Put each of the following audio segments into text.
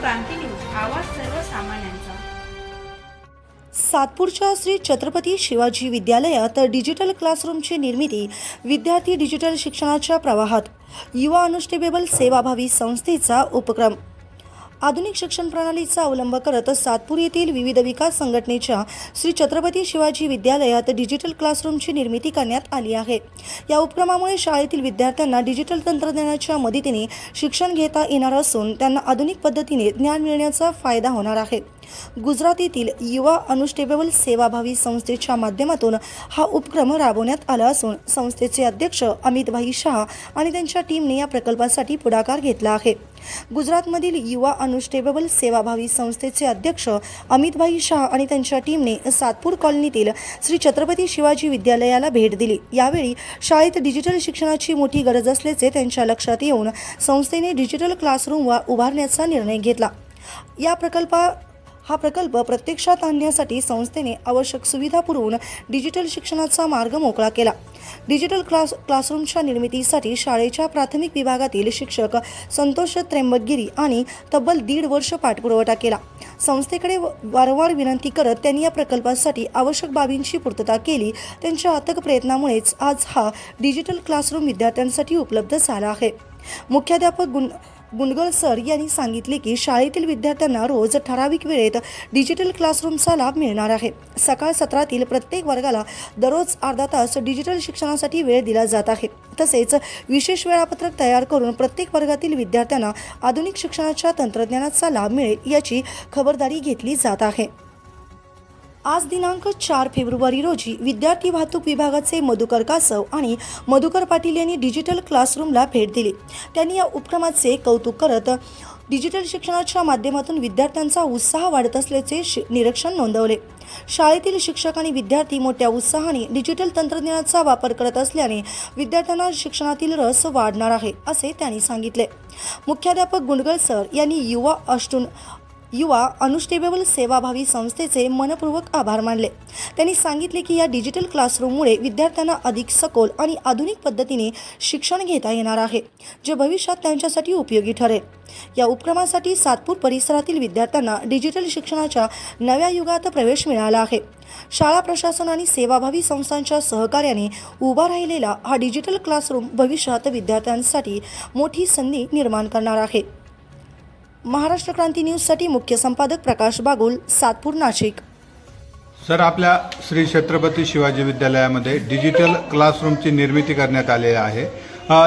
क्रांती news आवाज सर्वसामान्यांचा. सातपूरच्या श्री छत्रपती शिवाजी विद्यालयात डिजिटल क्लासरूमची निर्मिती विद्यार्थी डिजिटल शिक्षणाच्या प्रवाहात. युवा अनुष्ठेबेबल सेवाभावी संस्थेचा उपक्रम. आधुनिक शिक्षण प्रणालीचा अवलंब करत सातपूर येथील विविध विकास संघटनेच्या श्री छत्रपती शिवाजी विद्यालयात डिजिटल क्लासरूमची निर्मिती करण्यात आली आहे. या उपक्रमामुळे शाळेतील विद्यार्थ्यांना डिजिटल तंत्रज्ञानाच्या मदतीने शिक्षण घेता येणार असून त्यांना आधुनिक पद्धतीने ज्ञान मिळण्याचा फायदा होणार आहे. गुजरातीतील युवा अनुष्ठेबल सेवाभावी संस्थेच्या माध्यमातून हा उपक्रम राबवण्यात आला असून संस्थेचे अध्यक्ष अमितभाई शहा आणि त्यांच्या टीमने या प्रकल्पासाठी पुढाकार घेतला आहे. गुजरातमधील युवा अनुष्ठेबल सेवाभावी संस्थेचे अध्यक्ष अमितभाई शहा आणि त्यांच्या टीमने सातपूर कॉलनीतील श्री छत्रपती शिवाजी विद्यालयाला भेट दिली. यावेळी शाळेत डिजिटल शिक्षणाची मोठी गरज असल्याचे त्यांच्या लक्षात येऊन संस्थेने डिजिटल क्लासरूम वा उभारण्याचा निर्णय घेतला. या प्रकल्पा हा प्रकल्प प्रत्यक्षात आणण्यासाठी संस्थेने आवश्यक सुविधा पुरवून डिजिटल शिक्षणाचा मार्ग मोकळा केला. डिजिटल क्लास क्लासरूमच्या निर्मितीसाठी शाळेच्या प्राथमिक विभागातील शिक्षक संतोष त्र्यंबकगिरी आणि तब्बल दीड वर्ष पाठपुरवठा केला. संस्थेकडे व- वारंवार विनंती करत त्यांनी या प्रकल्पासाठी आवश्यक बाबींची पूर्तता केली. त्यांच्या अथक प्रयत्नामुळेच आज हा डिजिटल क्लासरूम विद्यार्थ्यांसाठी उपलब्ध झाला आहे. मुख्याध्यापक गुण गुंडगळ सर यांनी सांगितले की शाळेतील विद्यार्थ्यांना रोज ठराविक वेळेत डिजिटल क्लासरूमचा लाभ मिळणार आहे. सकाळ सत्रातील प्रत्येक वर्गाला दररोज अर्धा तास डिजिटल शिक्षणासाठी वेळ दिला जात आहे. तसेच विशेष वेळापत्रक तयार करून प्रत्येक वर्गातील विद्यार्थ्यांना आधुनिक शिक्षणाच्या तंत्रज्ञानाचा लाभ मिळेल याची खबरदारी घेतली जात आहे. आज दिनांक चार फेब्रुवारी रोजी विद्यार्थी वाहतूक विभागाचे मधुकर कासव आणि मधुकर पाटील यांनी डिजिटल क्लासरूमला भेट दिली. त्यांनी या उपक्रमाचे कौतुक करत डिजिटल शिक्षणाच्या माध्यमातून विद्यार्थ्यांचा उत्साह वाढत असल्याचे शि- निरीक्षण नोंदवले. शाळेतील शिक्षक आणि विद्यार्थी मोठ्या उत्साहाने डिजिटल तंत्रज्ञानाचा वापर करत असल्याने विद्यार्थ्यांना शिक्षणातील रस वाढणार आहे असे त्यांनी सांगितले. मुख्याध्यापक गुंडगळ सर यांनी युवा अष्टून युवा अनुष्ठेबल सेवाभावी संस्थेचे मनपूर्वक आभार मानले. त्यांनी सांगितले की या डिजिटल क्लासरूममुळे विद्यार्थ्यांना अधिक सखोल आणि आधुनिक पद्धतीने शिक्षण घेता येणार आहे जे भविष्यात त्यांच्यासाठी उपयोगी ठरेल. या उपक्रमासाठी सातपूर परिसरातील विद्यार्थ्यांना डिजिटल शिक्षणाच्या नव्या युगात प्रवेश मिळाला आहे. शाळा प्रशासन आणि सेवाभावी संस्थांच्या सहकार्याने उभा राहिलेला हा डिजिटल क्लासरूम भविष्यात विद्यार्थ्यांसाठी मोठी संधी निर्माण करणार आहे. महाराष्ट्र क्रांती न्यूजसाठी मुख्य संपादक प्रकाश बागुल सातपूर नाशिक. सर आपल्या श्री छत्रपती शिवाजी विद्यालयामध्ये डिजिटल क्लासरूमची निर्मिती करण्यात आलेली आहे.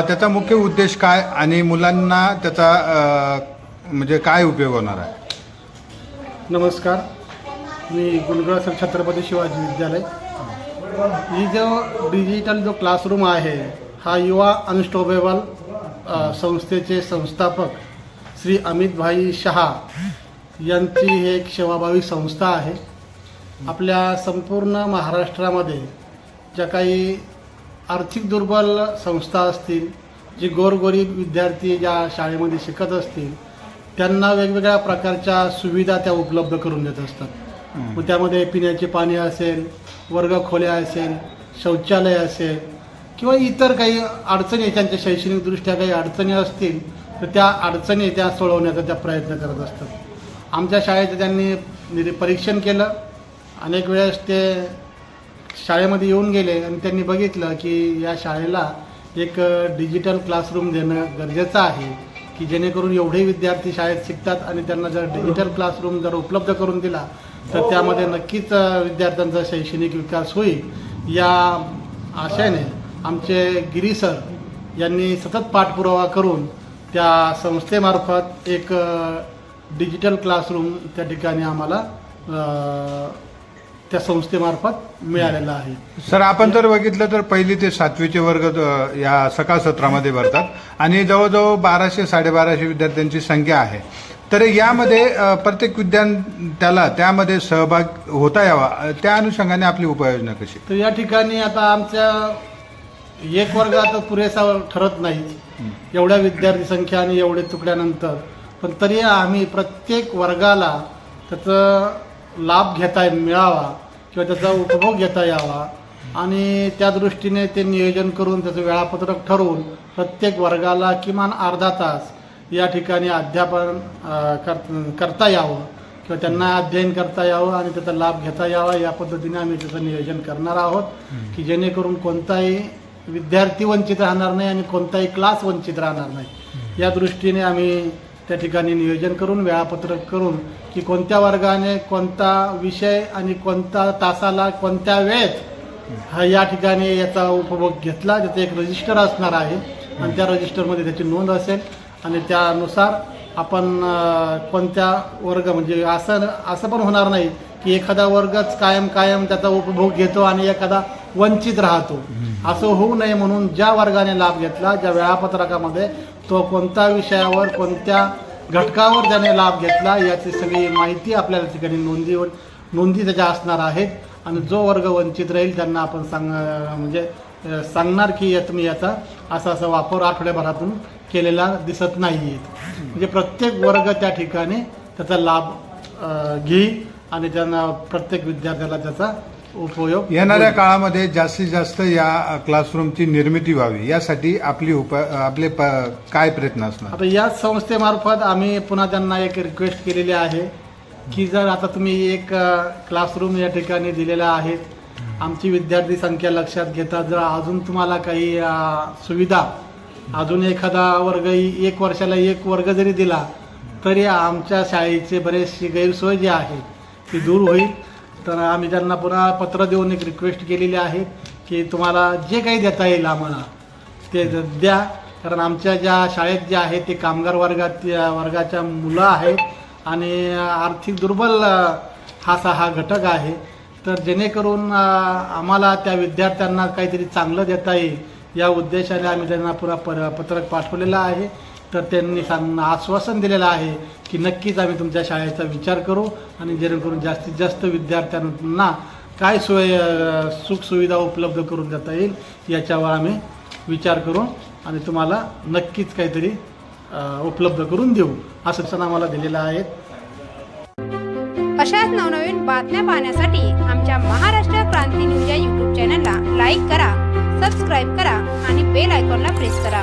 त्याचा मुख्य उद्देश काय आणि मुलांना त्याचा म्हणजे काय उपयोग होणार आहे? नमस्कार. मी गुलगड सर छत्रपती शिवाजी विद्यालय. ही जो डिजिटल जो क्लासरूम आहे हा युवा अनस्टॉपेबल संस्थेचे संस्थापक श्री अमितभाई शहा यांची ही एक सेवाभावी संस्था आहे. आपल्या संपूर्ण महाराष्ट्रामध्ये ज्या काही आर्थिक दुर्बल संस्था असतील जे गोरगरीब विद्यार्थी ज्या शाळेमध्ये शिकत असतील त्यांना वेगवेगळ्या प्रकारच्या सुविधा त्या उपलब्ध करून देत असतात. मग त्यामध्ये पिण्याचे पाणी असेल वर्ग खोल्या असेल शौचालय असेल किंवा इतर काही अडचणी त्यांच्या शैक्षणिकदृष्ट्या काही अडचणी असतील तर त्या अडचणी त्या सोडवण्याचा त्या प्रयत्न करत असतात. आमच्या शाळेचं त्यांनी निरी परीक्षण केलं. अनेक वेळेस ते शाळेमध्ये येऊन गेले आणि त्यांनी बघितलं की या शाळेला एक डिजिटल क्लासरूम देणं गरजेचं आहे की जेणेकरून एवढे विद्यार्थी शाळेत शिकतात आणि त्यांना जर डिजिटल क्लासरूम जर उपलब्ध करून दिला तर त्यामध्ये नक्कीच विद्यार्थ्यांचा शैक्षणिक विकास होईल. या आशयाने आमचे गिरी सर यांनी सतत पाठपुरावा करून त्या संस्थेमार्फत एक डिजिटल क्लासरूम त्या ठिकाणी आम्हाला त्या संस्थेमार्फत मिळालेला आहे. सर आपण जर बघितलं तर पहिली ते सातवीचे वर्ग या सकाळ सत्रामध्ये भरतात आणि जवळजवळ बाराशे साडेबाराशे विद्यार्थ्यांची संख्या आहे. तर यामध्ये अ, प्रत्येक विद्यार्थ्याला त्यामध्ये सहभाग होता यावा अ, त्या अनुषंगाने आपली उपाययोजना कशी? तर या ठिकाणी आता आमच्या एक वर्ग आता पुरेसा ठरत नाही. एवढ्या विद्यार्थी संख्या आणि एवढे तुकड्यानंतर पण तरी आम्ही प्रत्येक वर्गाला त्याचं लाभ घेता मिळावा किंवा त्याचा उपभोग घेता यावा. आणि त्या दृष्टीने ते नियोजन करून त्याचं वेळापत्रक ठरवून प्रत्येक वर्गाला किमान अर्धा तास या ठिकाणी अध्यापन कर करता यावं किंवा त्यांना अध्ययन करता यावं आणि त्याचा लाभ घेता यावा या पद्धतीने आम्ही त्याचं नियोजन करणार आहोत. की जेणेकरून कोणताही विद्यार्थी वंचित राहणार नाही आणि कोणताही क्लास वंचित राहणार नाही. या दृष्टीने आम्ही त्या ठिकाणी नियोजन करून वेळापत्रक करून की कोणत्या वर्गाने कोणता विषय आणि कोणता तासाला कोणत्या वेळेत हा या ठिकाणी याचा उपभोग घेतला त्याचं एक रजिस्टर असणार आहे. आणि त्या रजिस्टरमध्ये त्याची नोंद असेल आणि त्यानुसार आपण कोणत्या वर्ग म्हणजे असं असं पण होणार नाही की एखादा वर्गच कायम कायम त्याचा उपभोग घेतो आणि एखादा वंचित राहतो. असं होऊ नये म्हणून ज्या वर्गाने लाभ घेतला ज्या वेळापत्रकामध्ये तो कोणत्या विषयावर कोणत्या घटकावर त्याने लाभ घेतला याची सगळी माहिती आपल्याला ठिकाणी नोंदीवर नोंदी त्याच्या असणार आहेत. आणि जो वर्ग वंचित राहील त्यांना आपण सांग म्हणजे सांगणार की या तुम्ही याचा असा असा वापर आठवड्याभरातून केलेला दिसत नाही आहेत म्हणजे प्रत्येक वर्ग त्या ठिकाणी त्याचा लाभ घेईल आणि त्यांना प्रत्येक विद्यार्थ्याला त्याचा उपयोग येणाऱ्या. काळामध्ये जास्तीत जास्त या क्लासरूमची निर्मिती व्हावी. यासाठी आपली उप आपले प- काय प्रयत्न असणार? आता या संस्थेमार्फत आम्ही पुन्हा त्यांना एक रिक्वेस्ट केलेली आहे की जर आता तुम्ही एक क्लासरूम या ठिकाणी दिलेला आहे आमची विद्यार्थी संख्या लक्षात घेता जर अजून तुम्हाला काही अ, सुविधा अजून एखादा वर्ग एक वर्षाला एक वर्ग जरी दिला तरी आमच्या शाळेचे बरेचशी गैरसोय जी आहे ती दूर होईल. तर आम्ही त्यांना पुन्हा पत्र देऊन एक रिक्वेस्ट केलेली आहे की तुम्हाला जे काही देता येईल आम्हाला ते द- द्या. कारण आमच्या ज्या शाळेत जे आहे ते कामगार वर्गात वर्गाच्या मुलं आहेत आणि आर्थिक दुर्बल हा सा हा घटक आहे. तर जेणेकरून आम्हाला त्या विद्यार्थ्यांना काहीतरी चांगलं देता येईल या उद्देशाने आम्ही त्यांना पुरा पत्रक पाठवलेलं आहे. तर त्यांनी सांग आश्वासन दिलेलं आहे की नक्कीच आम्ही तुमच्या शाळेचा विचार करू आणि जेणेकरून जास्तीत जास्त विद्यार्थ्यांना काय सोय सुखसुविधा उपलब्ध करून देता येईल याच्यावर आम्ही विचार करू आणि तुम्हाला नक्कीच काहीतरी उपलब्ध करून देऊ. असं सण आम्हाला दिलेलं आहे. अशाच नवनवीन बातम्या पाहण्यासाठी आमच्या महाराष्ट्र क्रांती न्यूज या यूट्यूब चॅनलला लाईक करा सबस्क्राईब करा आणि बेल आयकॉनला प्रेस करा.